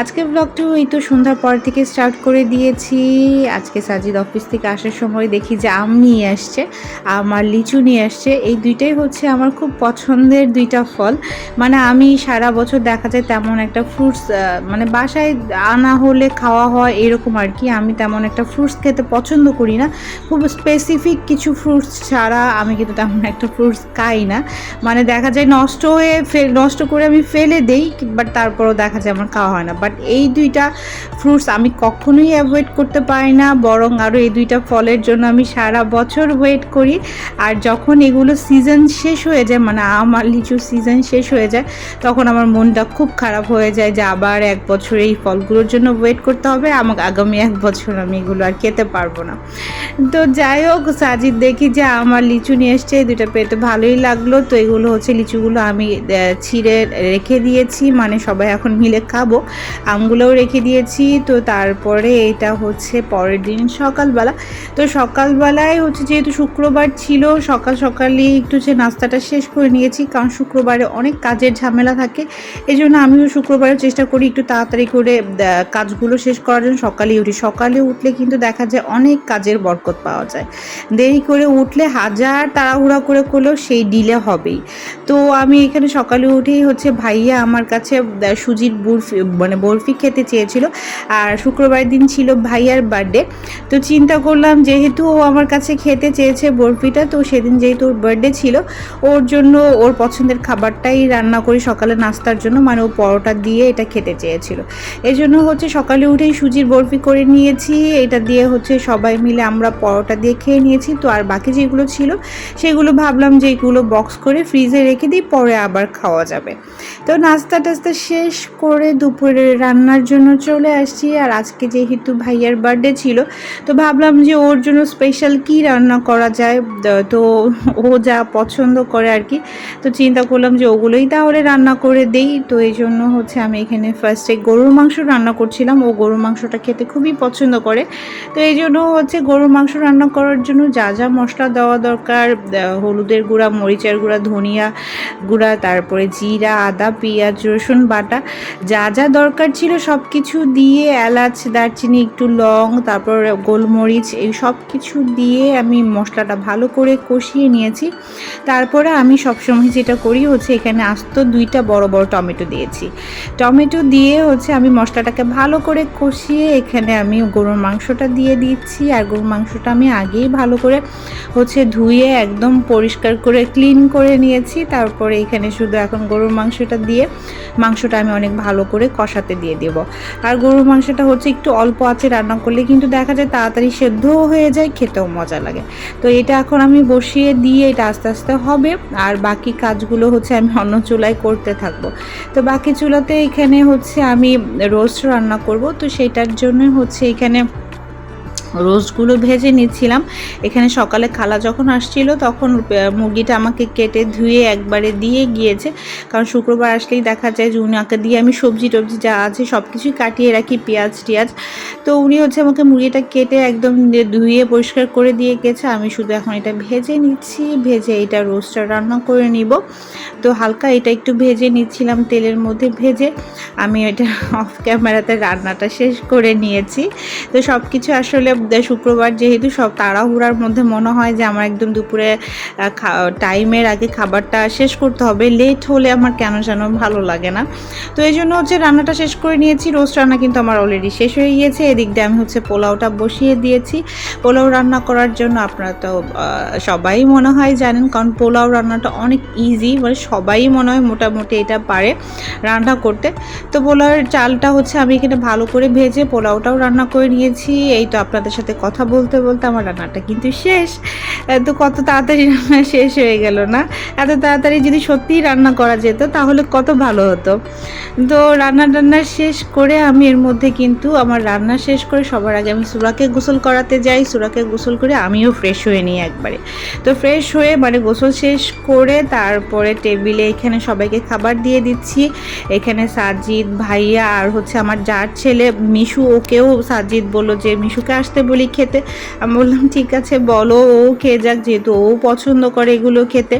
আজকের ব্লগটিও এই তো সন্ধ্যার পর থেকে স্টার্ট করে দিয়েছি। আজকে সাজিদ অফিস থেকে আসার সময় দেখি যে আম নিয়ে আসছে আমার লিচু নিয়ে আসছে। এই দুইটাই হচ্ছে আমার খুব পছন্দের দুইটা ফল। মানে আমি সারা বছর দেখা যায় তেমন একটা ফ্রুটস মানে বাসায় আনা হলে খাওয়া হয় এরকম আর কি। আমি তেমন একটা ফ্রুটস খেতে পছন্দ করি না। খুব স্পেসিফিক কিছু ফ্রুটস ছাড়া আমি কিন্তু তেমন একটা ফ্রুটস খাই না। মানে দেখা যায় নষ্ট হয়ে ফে নষ্ট করে আমি ফেলে দেই বাট তারপরও দেখা যায় আমার খাওয়া হয় না। বাট এই দুইটা ফ্রুটস আমি কখনোই অ্যাভয়েড করতে পারি না, বরং আরও এই দুইটা ফলের জন্য আমি সারা বছর ওয়েট করি। আর যখন এগুলো সিজন শেষ হয়ে যায় মানে আমার লিচুর সিজন শেষ হয়ে যায়, তখন আমার মনটা খুব খারাপ হয়ে যায় যে আবার এক বছর এই ফলগুলোর জন্য ওয়েট করতে হবে, আমাকে আগামী এক বছর আমি এগুলো আর খেতে পারব না। তো যাই হোক, সাজিদ দেখি যে আমার লিচু নিয়ে এসছে, এই দুটো পেতে ভালোই লাগল। তো এগুলো হচ্ছে লিচুগুলো আমি ছিঁড়ে রেখে দিয়েছি মানে সবাই এখন মিলে খাব। আমগুলোও রেখে দিয়েছি। তো তারপরে এটা হচ্ছে পরের দিন সকালবেলা। তো সকালবেলায় হচ্ছে যেহেতু শুক্রবার ছিল, সকাল সকালই একটু যে নাস্তাটা শেষ করে নিয়েছি, কারণ শুক্রবারে অনেক কাজের ঝামেলা থাকে। এই জন্য আমিও শুক্রবারে চেষ্টা করি একটু তাড়াতাড়ি করে কাজগুলো শেষ করার জন্য সকালেই উঠি। সকালে উঠলে কিন্তু দেখা যায় অনেক কাজের বরকত পাওয়া যায়। দেরি করে উঠলে হাজার তাড়াহুড়া করে করলেও সেই ডিলে হবেই। তো আমি এখানে সকালে উঠেই হচ্ছে ভাইয়া আমার কাছে সুজির বরফি মানে বরফি খেতে চেয়েছিল। আর শুক্রবার দিন ছিল ভাইয়ার বার্থডে তো চিন্তা করলাম যেহেতু ও আমার কাছে খেতে চেয়েছে বরফিটা, তো সেদিন যেহেতু ওর বার্থডে ছিল, ওর জন্য ওর পছন্দের খাবারটাই রান্না করি সকালে নাস্তার জন্য। মানে ও পরোটা দিয়ে এটা খেতে চেয়েছিল। এই জন্য হচ্ছে সকালে উঠেই সুজির বরফি করে নিয়েছি। এটা দিয়ে হচ্ছে সবাই মিলে আমরা পরোটা দিয়ে খেয়ে নিয়েছি। তো আর বাকি যেগুলো ছিল, সেগুলো ভাবলাম যে এগুলো বক্স করে ফ্রিজে রেখে দিই, পরে আবার খাওয়া যাবে। তো নাস্তা টাস্তা শেষ করে দুপুরে রান্নার জন্য চলে আসছি। আর আজকে যেহেতু ভাইয়ার বার্থডে ছিল, তো ভাবলাম যে ওর জন্য স্পেশাল কি রান্না করা যায়? তো ও যা পছন্দ করে আর কি, তো চিন্তা করলাম যে ওগুলোই তাহলে রান্না করে দেই। তো এই জন্য হচ্ছে আমি এখানে ফার্স্টে গরুর মাংস রান্না করছিলাম। ও গরুর মাংসটা খেতে খুবই পছন্দ করে। তো এই জন্য হচ্ছে গরুর মাংস রান্না করার জন্য যা যা মশলা দেওয়া দরকার হলুদের গুঁড়া, মরিচের গুঁড়া, ধনিয়া গুঁড়া, তারপরে জিরা, আদা, পেঁয়াজ, রসুন বাটা, যা যা দরকার ছিল সব কিছু দিয়ে, এলাচ, দারচিনি, একটু লং, তারপর গোলমরিচ, এই সব কিছু দিয়ে আমি মশলাটা ভালো করে কষিয়ে নিয়েছি। তারপরে আমি সবসময় যেটা করি হচ্ছে এখানে আস্ত দুইটা বড় বড় টমেটো দিয়েছি। টমেটো দিয়ে হচ্ছে আমি মশলাটাকে ভালো করে কষিয়ে এখানে আমি গরুর মাংসটা দিয়ে দিচ্ছি। আর গরুর মাংসটা আমি আগেই ভালো করে হচ্ছে ধুয়ে একদম পরিষ্কার করে ক্লিন করে নিয়েছি। তারপরে এখানে শুধু এখন গরুর মাংসটা দিয়ে মাংসটা আমি অনেক ভালো করে কষাতে দিয়ে দেব। আর গরুর মাংসটা হচ্ছে একটু অল্প আছে রান্না করলে কিন্তু দেখা যায় তাড়াতাড়ি সেদ্ধও হয়ে যায়, খেতেও মজা লাগে। তো এটা এখন আমি বসিয়ে দিয়ে এটা আস্তে আস্তে হবে। আর বাকি কাজগুলো হচ্ছে আমি অন্য চুলায় করতে থাকব। তো বাকি চুলাতে এখানে হচ্ছে আমি রোস্ট রান্না করব। তো সেটার জন্য হচ্ছে এখানে রোস্টগুলো ভেজে নিচ্ছিলাম। এখানে সকালে খালা যখন আসছিল তখন মুরগিটা আমাকে কেটে ধুয়ে একবারে দিয়ে গিয়েছে। কারণ শুক্রবার আসলেই দেখা যায় যে উনি উনাকে দিয়ে আমি সবজি টবজি যা আছে সব কিছুই কাটিয়ে রাখি, পেঁয়াজ টিয়াজ। তো উনি হচ্ছে আমাকে মুরগিটা কেটে একদম ধুয়ে পরিষ্কার করে দিয়ে গেছে। আমি শুধু এখন এটা ভেজে নিচ্ছি, ভেজে এটা রোস্টটা রান্না করে নিব। তো হালকা এটা একটু ভেজে নিচ্ছিলাম তেলের মধ্যে ভেজে। আমি এটা অফ ক্যামেরাতে রান্নাটা শেষ করে নিয়েছি। তো সব কিছু আসলে শুক্রবার যেহেতু সব তাড়াহুড়ার মধ্যে মনে হয় যে আমার একদম দুপুরে টাইমের আগে খাবারটা শেষ করতে হবে। লেট হলে আমার কেন যেন ভালো লাগে না। তো এই জন্য হচ্ছে রান্নাটা শেষ করে নিয়েছি। রোস্ট রান্না কিন্তু আমার অলরেডি শেষ হয়ে গিয়েছে। এদিক দিয়ে আমি হচ্ছে পোলাওটা বসিয়ে দিয়েছি। পোলাও রান্না করার জন্য আপনারা তো সবাই মনে হয় জানেন, কারণ পোলাও রান্নাটা অনেক ইজি মানে সবাই মনে হয় মোটামুটি এটা পারে রান্না করতে। তো পোলাওয়ের চালটা হচ্ছে আমি এখানে ভালো করে ভেজে পোলাওটাও রান্না করে নিয়েছি। এই তো আপনাদের আপনাদের সাথে কথা বলতে বলতে আমার রান্নাটা কিন্তু শেষ। তো কত তাড়াতাড়ি রান্না শেষ হয়ে গেল না? এত তাড়াতাড়ি যদি সত্যিই রান্না করা যেত, তাহলে কত ভালো হতো। তো রান্না টান্না শেষ করে আমি এর মধ্যে কিন্তু আমার রান্না শেষ করে সবার আগে আমি সুরাকে গোসল করাতে যাই। সুরাকে গোসল করে আমিও ফ্রেশ হয়ে নিই একবারে। তো ফ্রেশ হয়ে মানে গোসল শেষ করে তারপরে টেবিলে এখানে সবাইকে খাবার দিয়ে দিচ্ছি। এখানে সাজিদ ভাইয়া আর হচ্ছে আমার যার ছেলে মিশু, ওকেও সাজিদ বলল যে মিশুকে আসতে বলি খেতে। আমি বললাম, ঠিক আছে, বলো, ও খেয়ে যাক, যেহেতু ও পছন্দ করে এগুলো খেতে।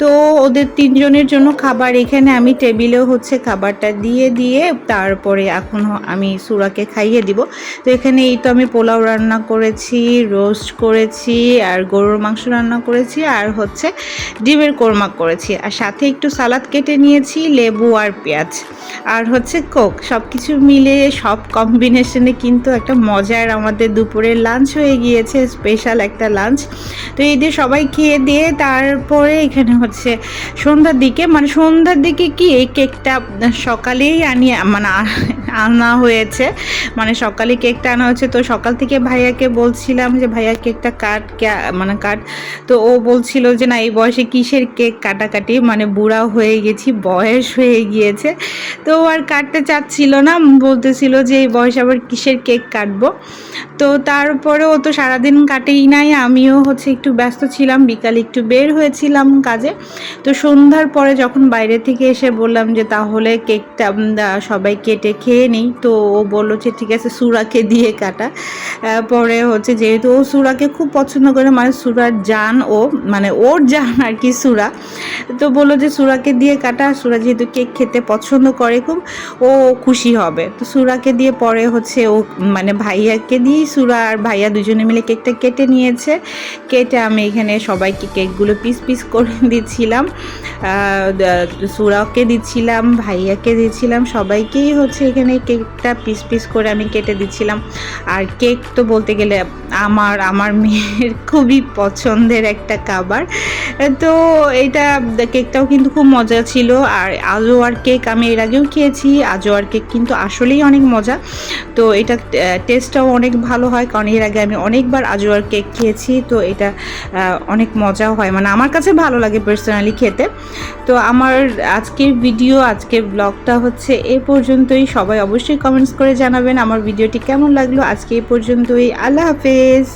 তো ওদের তিনজনের জন্য খাবার এখানে আমি টেবিলেও হচ্ছে খাবারটা দিয়ে দিয়ে তারপরে এখন আমি সুরাকে খাইয়ে দিব। তো এখানে এই তো আমি পোলাও রান্না করেছি, রোস্ট করেছি, আর গরুর মাংস রান্না করেছি, আর হচ্ছে ডিমের কোরমা করেছি। আর সাথে একটু সালাদ কেটে নিয়েছি, লেবু আর পেঁয়াজ। আর হচ্ছে কোক সব কিছু মিলে সব কম্বিনেশনে কিন্তু একটা মজার আমাদের দুপুরের লাঞ্চ হয়ে গিয়েছে স্পেশাল একটা লাঞ্চ তো এই দিয়ে সবাই খেয়ে দিয়ে তারপরে এখানে হচ্ছে সন্ধ্যার দিকে। মানে সন্ধ্যার দিকে কি এই কেকটা সকালেই আনি মানে আনা হয়েছে। মানে সকালে কেকটা আনা হয়েছে তো সকাল থেকে ভাইয়াকে বলছিলাম যে, ভাইয়া, কেকটা কাট মানে কাট। তো ও বলছিল যে, না, এই বয়সে কিসের কেক কাটাকাটি? মানে বুড়া হয়ে গেছি, বয়স হয়ে গিয়েছে। তো আর কাটতে চাচ্ছিল না। বলতেছিল যে, এই বয়সে আবার কিসের কেক কাটবো? তো তারপরে ও তো সারাদিন কাটেই নাই। আমিও হচ্ছে একটু ব্যস্ত ছিলাম। বিকালে একটু বের হয়েছিলাম কাজে। তো সন্ধ্যার পরে যখন বাইরে থেকে এসে বললাম যে তাহলে কেকটা সবাই কেটে খেয়ে নিই, তো ও বলল যে ঠিক আছে, সুরাকে দিয়ে কাটা। পরে হচ্ছে যেহেতু ও সুরাকে খুব পছন্দ করে মানে সুরার জান ও মানে ওর জান আর কি সুরা, তো বলল যে সুরাকে দিয়ে কাটা, সুরা যেহেতু কেক খেতে পছন্দ করে খুব, ও খুশি হবে। তো সুরাকে দিয়ে পরে হচ্ছে ও মানে ভাইয়াকে দিয়ে সুরা আর ভাইয়া দুজনে মিলে কেকটা কেটে নিয়েছে। কেটে আমি এখানে সবাইকে কেকগুলো পিস পিস করে দিচ্ছিলাম আহ, দ- সুরাকে দিচ্ছিলাম ভাইয়াকে দিচ্ছিলাম সবাইকেই হচ্ছে এখানে কেকটা পিস পিস করে আমি কেটে দিচ্ছিলাম। আর কেক তো বলতে গেলে আমার আমার মেয়ের খুবই পছন্দের একটা খাবার। তো এটা কেকটাও কিন্তু খুব মজা ছিল। আর আজোয়ার কেক আমি এর আগেও খেয়েছি। আজোয়ার কেক কিন্তু আসলেই অনেক মজা। তো এটা টেস্টটাও অনেক ভালো হয় কারণ এর আগে আমি অনেকবার আজোয়ার কেক খেয়েছি। তো এটা অনেক মজাও হয়। মানে আমার কাছে ভালো লাগে পার্সোনালি খেতে। তো আমার আজকের ভিডিও আজকের ব্লগটা হচ্ছে এ পর্যন্তই। সবাই অবশ্যই কমেন্টস করে জানাবেন আমার ভিডিওটি কেমন লাগল। আজকে এ পর্যন্তই। আল্লাহ হাফেজ।